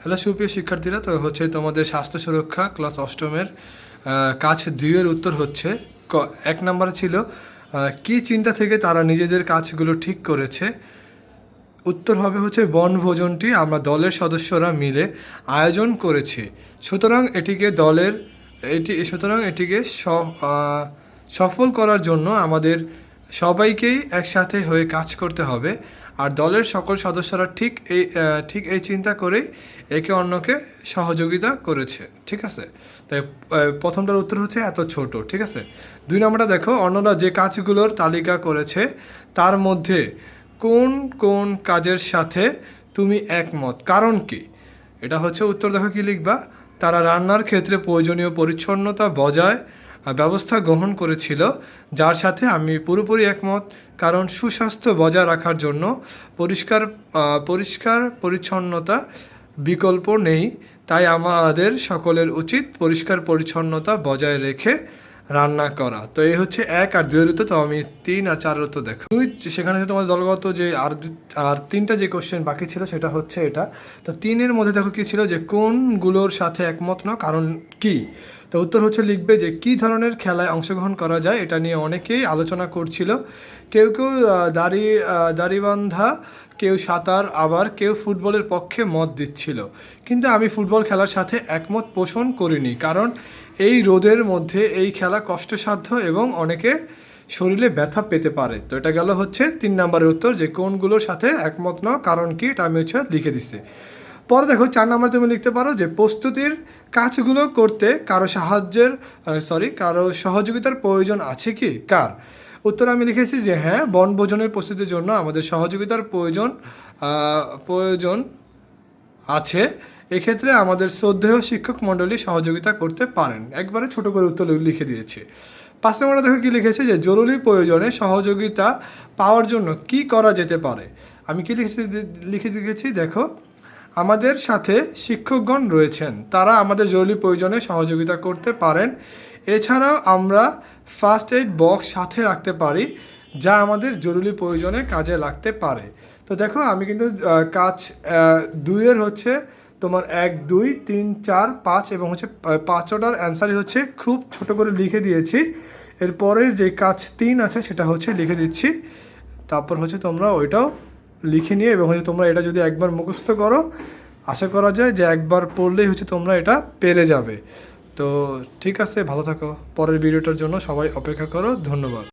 Hello সুপ্রিয় শিক্ষার্থীরা, তো হচ্ছে তোমাদের স্বাস্থ্য সুরক্ষা ক্লাস অষ্টমের কাজ দুইয়ের উত্তর হচ্ছে ক- এক নম্বরে ছিল কি চিন্তা থেকে তারা নিজেদের কাজগুলো ঠিক করেছে? উত্তর হবে হচ্ছে বনভোজনটি আমরা দলের সদস্যরা মিলে আয়োজন করেছি। সুতরাং এটিকে দলের, এটি, সুতরাং এটিকে সফল করার জন্য আমাদের সবাইকেই একসাথে হয়ে কাজ করতে হবে। আর দলের সকল সদস্যরা ঠিক এই ঠিক এই চিন্তা করেই একে অন্যকে সহযোগিতা করেছে, ঠিক আছে? তাই প্রথমটার উত্তর হচ্ছে এত ছোট, ঠিক আছে? দুই নম্বরটা দেখো, অন্যরা যে কাজগুলোর তালিকা করেছে, তার মধ্যে কোন কোন কাজের সাথে তুমি একমত? কারণ কি? এটা হচ্ছে উত্তর দেখো কি লিখবা? তারা রান্নার ক্ষেত্রে প্রয়োজনীয় পরিচ্ছন্নতা বজায় ব্যবস্থা গ্রহণ করেছিল, যার সাথে আমি পুরোপুরি একমত। কারণ সুস্বাস্থ্য বজায় রাখার জন্য পরিষ্কার পরিষ্কার পরিচ্ছন্নতা বিকল্প নেই। তাই আমাদের সকলের উচিত পরিষ্কার পরিচ্ছন্নতা বজায় রেখে রান্না করা। তো এই হচ্ছে এক আর দুই উত্তর, তো আমি তিন আর চার উত্তর দেখো। দুই, সেখানে হচ্ছে তোমার দলগত যে আর আর তিনটা যে কোশ্চেন বাকি ছিল, সেটা হচ্ছে এটা। তো তিনের মধ্যে দেখো কি ছিল যে কোনগুলোর সাথে একমত না কারণ কি? তো উত্তর হচ্ছে লিখবে যে, কি ধরনের খেলায় অংশগ্রহণ করা যায়? এটা নিয়ে অনেকেই আলোচনা করছিল। কেউ কেউ দাড়ি দাড়িবান্ধা, কেউ সাঁতার, আবার কেউ ফুটবলের পক্ষে মত দিচ্ছিল। কিন্তু আমি ফুটবল খেলার সাথে একমত পোষণ করিনি, কারণ এই রোদের মধ্যে এই খেলা কষ্টসাধ্য এবং অনেকে শরীরে ব্যথা পেতে পারে। তো এটা গেল হচ্ছে তিন নম্বরের উত্তর যে, কোনগুলোর সাথে একমত ন কারণ কি? এটা আমি হচ্ছে লিখে দিচ্ছি। পরে দেখো চার নম্বর তুমি লিখতে পারো যে প্রস্তুতির কাজগুলো করতে কারও সাহায্যের সরি কারও সহযোগিতার প্রয়োজন আছে কি? কার? উত্তর আমি লিখেছি যে হ্যাঁ বনভোজনের প্রস্তুতির জন্য আমাদের সহযোগিতার প্রয়োজন প্রয়োজন আছে। এক্ষেত্রে আমাদের শ্রদ্ধেয় শিক্ষক মণ্ডলী সহযোগিতা করতে পারেন। একবারে ছোট করে উত্তর লিখে দিয়েছে। পাঁচ নম্বরে দেখো কি লিখেছে যে জরুরি প্রয়োজনে সহযোগিতা পাওয়ার জন্য কি করা যেতে পারে? আমি কি লিখেছি, লিখে লিখেছি দেখো আমাদের সাথে শিক্ষকগণ রয়েছেন। তারা আমাদের জরুরি প্রয়োজনে সহযোগিতা করতে পারেন। এছাড়াও আমরা ফার্স্ট এইড বক্স সাথে রাখতে পারি, যা আমাদের জরুরি প্রয়োজনে কাজে লাগতে পারে। তো দেখো, আমি কিন্তু কাজ দুইয়ের হচ্ছে তোমার এক, দুই, তিন, চার, পাঁচ এবং হচ্ছে পাঁচটার অ্যান্সারই হচ্ছে খুব ছোট করে লিখে দিয়েছি। এরপরের যে কাজ তিন আছে, সেটা হচ্ছে লিখে দিচ্ছি। তারপর হচ্ছে তোমরা ওইটাও লিখে নিয়ে এবং হচ্ছে তোমরা এটা যদি একবার মুখস্থ করো, আশা করা যায় যে একবার পড়লেই হচ্ছে তোমরা এটা পেরে যাবে। তো ঠিক আছে, ভালো থাকো। পরের ভিডিওটার জন্য সবাই অপেক্ষা করো। ধন্যবাদ।